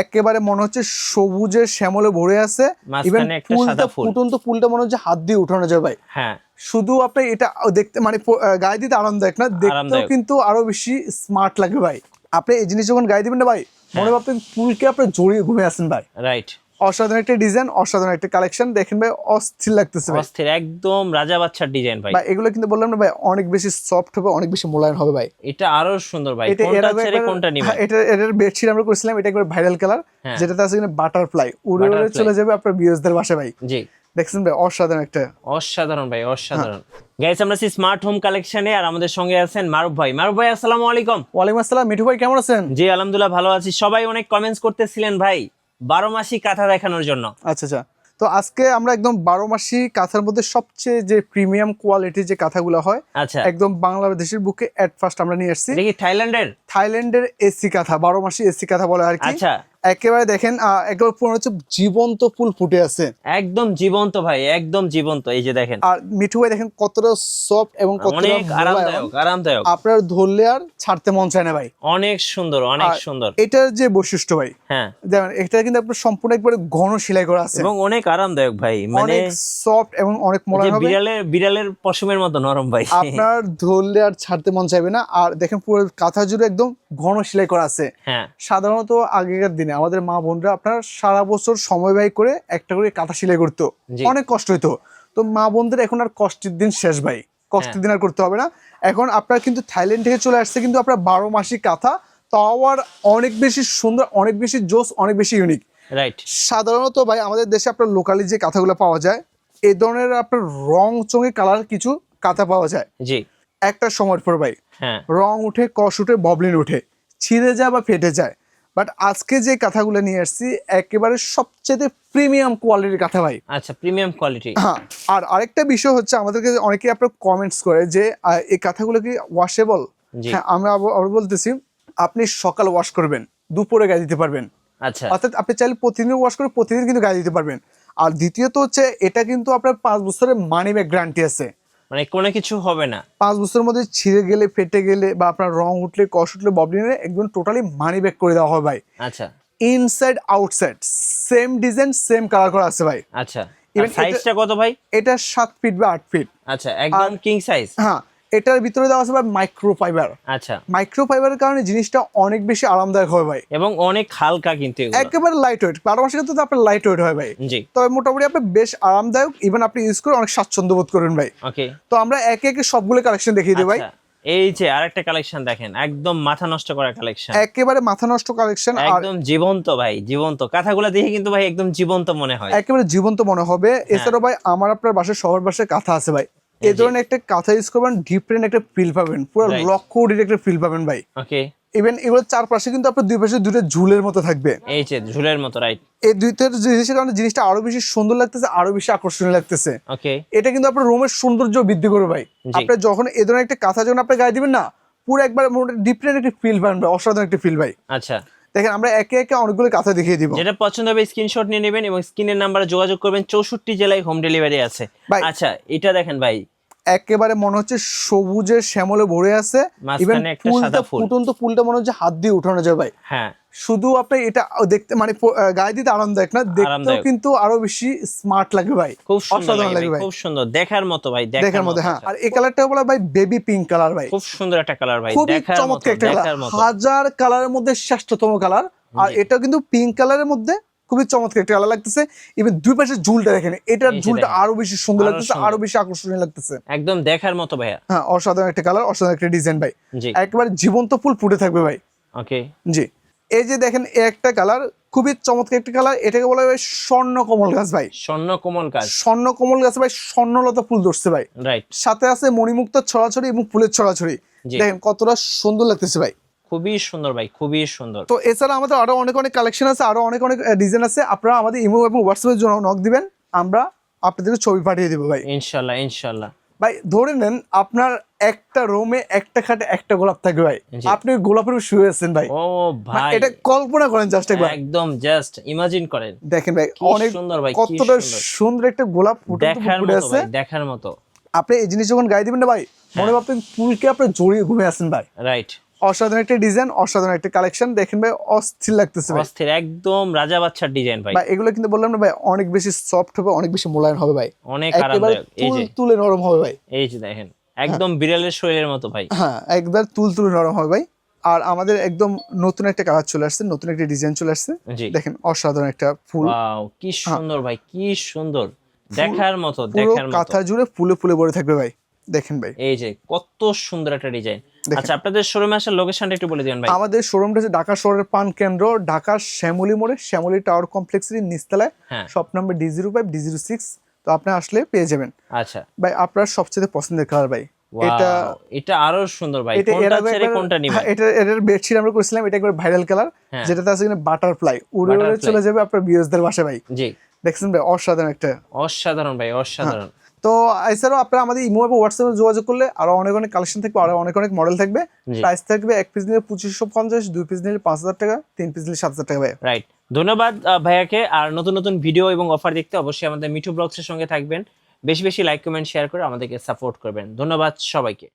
একেবারে মনে হচ্ছে সবুজের শ্যামলে ভরে আছে। ইভেন ফুলটা ফুটন্ত ফুলটা মনে হচ্ছে হাত দিয়ে উঠানো যায় ভাই। হ্যাঁ। শুধু আপনি এটা দেখতে মানে গায়ে দিতে আরামদায়ক না দেখতেও কিন্তু আরও বেশি স্মার্ট লাগে ভাই। আপনি এই জিনিস যখন গায়ে দিবেন না ভাই হ্যাঁ। মনে ভাবতেন ফুলকে আপনি জড়িয়ে ঘুমে আসেন ভাই। রাইট অসাধারণ একটা ডিজাইন অসাধারণ একটা কালেকশন। দেখেন ভাই অস্থির লাগতেছে অস্থির একদম রাজা বাচ্চার ডিজাইন ভাই। ভাই এগুলো কিন্তু বললাম না ভাই অনেক বেশি সফট হবে অনেক বেশি মোলায়েম হবে ভাই। এটা আরও সুন্দর ভাই কোনটা ছেড়ে কোনটা নিবেন? হ্যাঁ, এটা এটার বেডশিট আমরা করেছিলাম এটা একবার ভাইরাল কালার হ্যাঁ। যেটাতে আছে কিনা বাটারফ্লাই উড়ে উড়ে চলে যাবে আপনার বিয়সদের বাসা ভাই। জি। দেখছেন ভাই অসাধারণ একটা। অসাধারণ ভাই অসাধারণ। গাইস আমরা আছি স্মার্ট হোম কালেকশনে আর আমাদের সঙ্গে আছেন মারুফ ভাই। মারুফ ভাই আসসালামু আলাইকুম। ওয়ালাইকুম আসসালাম মিঠু ভাই কেমন আছেন? জি আলহামদুলিল্লাহ ভালো আছি। সবাই অনেক কমেন্টস করতেছিলেন ভাই। বারো মাসি কাঁথা দেখানোর জন্য। আচ্ছা আচ্ছা। তো আজকে আমরা একদম বারো মাসি কাঁথার মধ্যে সবচেয়ে যে প্রিমিয়াম কোয়ালিটির যে কাঁথাগুলো হয় আচ্ছা। একদম বাংলাদেশের বুকে অ্যাট ফার্স্ট আমরা নিয়ে আসছি। দেখি থাইল্যান্ডের? থাইল্যান্ডের এসি কাঁথা বারো মাসি এসি কাঁথা বলে আর কি। আচ্ছা। একেবারে দেখেন একেবারে পুরো হচ্ছে জীবন্ত ফুল ফুটে আছে। একদম জীবন্ত ভাই একদম জীবন্ত এই যে দেখেন। আর মিঠু ভাই দেখেন কতটা সফট এবং কতটা আরামদায়ক আরামদায়ক। আপনার ধরলে আর ছাড়তে মন চায় না ভাই। অনেক সুন্দর অনেক সুন্দর। এটার যে বৈশিষ্ট্য ভাই হ্যাঁ। দেখেন এটা কিন্তু আপনার সম্পূর্ণ একবারে ঘন সেলাই করা আছে। এবং অনেক আরামদায়ক ভাই মানে সফট এবং অনেক মোলায়েম হবে। বিড়ালের বিড়ালের পশমের মতো নরম ভাই। আপনার ধরলে আর ছাড়তে মন চাইবে না। আর দেখেন পুরো কাঁথা জুড়ে একদম ঘন সেলাই করা আছে। হ্যাঁ। সাধারণত আগেকার দিনে আমাদের মা বোনরা আপনার সারা বছর সময় ব্যয় করে একটা করে কাঁথা সেলাই করতো। অনেক কষ্ট হইতো। তো মা বোনদের এখন আর কষ্টের দিন শেষ ভাই। কষ্টের হ্যাঁ। দিন আর করতে হবে না। এখন আপনার কিন্তু থাইল্যান্ড থেকে চলে আসছে কিন্তু আপনার বারো মাসি কাঁথা। তাও আর অনেক বেশি সুন্দর অনেক বেশি জোস অনেক বেশি ইউনিক রাইট সাধারণত ভাই আমাদের দেশে আপনার লোকালি যে কাঁথাগুলো পাওয়া যায় এই ধরনের আপনার রং চঙে কালার কিছু কাঁথা পাওয়া যায়। জি। একটা সময়ের পর ভাই হ্যাঁ। রং উঠে কষ উঠে ববলিন উঠে ছিঁড়ে যায় বা ফেটে যায়। বাট আজকে যে কাঁথাগুলো নিয়ে আসছি একেবারে সবচেয়ে প্রিমিয়াম কোয়ালিটির কাঁথা ভাই। আচ্ছা প্রিমিয়াম কোয়ালিটি হ্যাঁ আর আরেকটা বিষয় হচ্ছে আমাদেরকে অনেকেই আপনার কমেন্টস করে যে এই কাঁথাগুলো কি ওয়াশেবল হ্যাঁ আমরা আবার বলতেছি আপনি সকাল ওয়াশ করবেন দুপুরে গায়ে দিতে পারবেন। আচ্ছা। অর্থাৎ আপনি চাইলে প্রতিদিন ওয়াশ করে প্রতিদিন কিন্তু গায়ে দিতে পারবেন। আর দ্বিতীয়ত হচ্ছে এটা কিন্তু আপনার পাঁচ বছরের মানি ব্যাগ গ্যারান্টি আছে। মানে কোনো কিছু হবে না। পাঁচ বছরের মধ্যে ছিঁড়ে গেলে ফেটে গেলে বা আপনার রং উঠলে কষ উঠলে ববলিনে একদম টোটালি মানি ব্যাক করে দেওয়া হয় ভাই। আচ্ছা। Inside outside same design same colour করা আছে ভাই। আচ্ছা। সাইজটা কত ভাই? এটা সাত ফিট বা আট ফিট আচ্ছা একদম কিং সাইজ হ্যাঁ এটার ভিতরে দেওয়া আছে ভাই মাইক্রো ফাইবার আচ্ছা। মাইক্রো ফাইবারের কারণে জিনিসটা অনেক বেশি আরামদায়ক হয় ভাই। এবং অনেক হালকা কিন্তু এগুলো। একেবারে লাইট ওয়েট বারো মাসে কিন্তু আপনার লাইট ওয়েট হয় ভাই। জি। তবে মোটামুটি আপনি বেশ আরামদায়ক। ইভেন আপনি ইউজ করে অনেক স্বাচ্ছন্দ্য বোধ করবেন ভাই। ওকে তো আমরা একে একে সবগুলো কালেকশন দেখিয়ে দিই ভাই। আচ্ছা। এই যে আরেকটা কালেকশন দেখেন। একদম মাথা নষ্ট করা কালেকশন একেবারে মাথা নষ্ট কালেকশন একদম জীবন্ত ভাই জীবন্ত। কথাগুলো দেখে কিন্তু ভাই একদম জীবন্ত মনে হয়। একেবারে জীবন্ত মনে হবে। হ্যাঁ। এছাড়াও ভাই আমার আপনার বাসায় সবার বাসায় কাঁথা আছে ভাই। এই ধরনের একটা কাঁথা ইউজ করবেন ডিফারেন্ট একটা ফিল পাবেন। পুরো Right. লক্ষ একটা ফিল পাবেন ভাই। ওকে ইভেন এগুলো চারপাশে কিন্তু আপনার দুই পাশে দুটো ঝুলের মতো থাকবে। এই যে ঝুলের মতো রাইট এই দুইটার জিনিসের কারণে জিনিসটা আরও বেশি সুন্দর লাগতেছে আরও বেশি আকর্ষণীয় লাগতেছে। ওকে এটা কিন্তু আপনার রুমের সৌন্দর্য বৃদ্ধি করবে ভাই। আপনি যখন এই ধরনের একটা কাঁথা যখন আপনি গায়ে দিবেন না পুরো একবার ডিফারেন্ট একটা ফিল পাবেন ভাই অসাধারণ একটা ফিল ভাই। আচ্ছা। দেখেন আমরা একে একে অনেকগুলো কাঁথা দেখিয়ে দিব। যেটা পছন্দ হবে স্ক্রিনশট নিয়ে নেবেন এবং স্ক্রিনের নাম্বারে যোগাযোগ করবেন। চৌষট্টি জেলায় হোম ডেলিভারি আছে। আচ্ছা এটা দেখেন ভাই একেবারে মনে হচ্ছে সবুজের শ্যামলে ভরে আছে। ইভেন ফুলটা ফুটন্ত ফুলটা মনে হচ্ছে হাত দিয়ে উঠানো যায় ভাই। হ্যাঁ। শুধু আপনি এটা দেখতে মানে গায়ে দিতে আরামদায়ক না দেখতেও কিন্তু আরও বেশি স্মার্ট লাগে ভাই। খুব সুন্দর লাগে ভাই, খুব সুন্দর। দেখার মতো ভাই দেখার মধ্যে হ্যাঁ। আর এই কালারটা বলা ভাই বেবি পিঙ্ক কালার ভাই। খুব সুন্দর একটা কালার ভাই খুবই চমৎকার একটা কালার হাজার কালারের মধ্যে শ্রেষ্ঠতম কালার আর এটা কিন্তু পিঙ্ক কালারের মধ্যে খুবই চমৎকার একটা কালার লাগতেছে। এবার দুই পাশে ঝুলটা দেখেন এটার ঝুলটা আরও বেশি সুন্দর লাগতেছে আরও বেশি আকর্ষণীয় লাগতেছে। একদম দেখার মতো ভাইয়া। হ্যাঁ অসাধারণ একটা কালার অসাধারণ একটা ডিজাইন ভাই। জি। একেবারে জীবন্ত ফুল ফুটে থাকবে ভাই। ওকে জি। এই যে দেখেন এই একটা কালার খুবই চমৎকার একটা কালার এটাকে বলা হয় স্বর্ণ কমল গাছ ভাই। স্বর্ণ কোমল কাজ স্বর্ণ কমল গাছ ভাই স্বর্ণলতা ফুল ধরছে ভাই। রাইট সাথে আছে মণিমুক্ত ছড়াছড়ি এবং ফুলের ছড়াছড়ি। দেখেন কতটা সুন্দর লাগতেছে ভাই। খুবই সুন্দর ভাই খুবই সুন্দর। তো এছাড়া আমাদের আরও অনেক অনেক কালেকশন আছে আরও অনেক অনেক ডিজাইন আছে। আপনারা আমাদের ইমো এবং হোয়াটসঅ্যাপের জন্য নক দিবেন। আমরা আপনাদেরকে ছবি পাঠিয়ে দেবো ভাই। ইনশাল্লাহ ইনশাল্লাহ। ভাই ধরে নেন আপনার একটা রুমে একটা খাটে একটা গোলাপ থাকবে ভাই। আপনি গোলাপের শুয়ে আছেন ভাই। ও ভাই এটা কল্পনা করেন জাস্ট একবার। একদম জাস্ট ইমাজিন করেন। দেখেন ভাই অনেক সুন্দর ভাই, কতটা সুন্দর। একটা গোলাপ ফুটে আছে। দেখার মতো। আপনি এই জিনিস যখন গায়ে দিবেন না ভাই মনে ভাবতেন ফুলকে আপনি জড়িয়ে ঘুমে আছেন ভাই। রাইট অসাধারণ একটা ডিজাইন অসাধারণ একটা কালেকশন। দেখেন ভাই অস্থির লাগতেছে অস্থির একদম রাজা বাচ্চার ডিজাইন ভাই। ভাই এগুলো কিন্তু বললাম না ভাই অনেক বেশি সফট হবে অনেক বেশি মোলায়েম হবে ভাই। অনেক আরামদায়ক এই যে। তুলে নরম হবে ভাই। এই যে দেখেন একদম বিড়ালের শরীরের মতো ভাই। হ্যাঁ একবার তুল তুলে নরম হবে ভাই। আর আমাদের একদম নতুন একটা কালার চলে আসছে নতুন একটা ডিজাইন চলে আসছে। দেখেন অসাধারণ একটা ফুল। ওয়াও কি সুন্দর ভাই কি সুন্দর। দেখার মতো দেখার মতো। কাঁথা জুড়ে ফুলে ফুলে ভরে থাকবে ভাই। দেখেন ভাই। এই যে কত সুন্দর একটা ডিজাইন। আচ্ছা আপনাদের শোরুমে আসার লোকেশনটা একটু বলে দিবেন ভাই। আমাদের শোরুমটা হচ্ছে ঢাকা শহরের পান কেন্দ্র ঢাকার শ্যামলী মোড়ে শ্যামলী টাওয়ার কমপ্লেক্সের নিচতলায় shop number D zero five D zero six তো আপনি আসলে পেয়ে যাবেন। আচ্ছা। ভাই আপনার সবচেয়ে পছন্দের কালার ভাই। এটা এটা আরও সুন্দর ভাই। কোনটা ছেড়ে কোনটা নিবেন? হ্যাঁ, এটা এটার বেডশিট আমরা করেছিলাম এটা একবার ভাইরাল কালার হ্যাঁ। যেটাতে আছে কিনা বাটারফ্লাই উড়ে উড়ে চলে যাবে আপনার বিয়সদের বাসা ভাই। জি। দেখছেন ভাই অসাধারণ একটা অসাধারণ ভাই অসাধারণ। তো এছাড়াও আপনারা আমাদের ইমো এবং হোয়াটসঅ্যাপে যোগাযোগ করলে আরও অনেক অনেক কালেকশন থাকবে আরও অনেক অনেক মডেল থাকবে। প্রাইস থাকবে এক পিস নিলে পঁচিশশো পঞ্চাশ দুই পিস নিলে পাঁচ হাজার টাকা তিন পিস নিলে সাত হাজার টাকা ভাই রাইট ধন্যবাদ ভাইয়াকে। আর নতুন নতুন ভিডিও এবং অফার দেখতে অবশ্যই আমাদের মিঠু ব্লগসের সঙ্গে থাকবেন। বেশি বেশি লাইক কমেন্ট শেয়ার করে আমাদেরকে সাপোর্ট করবেন। ধন্যবাদ সবাইকে।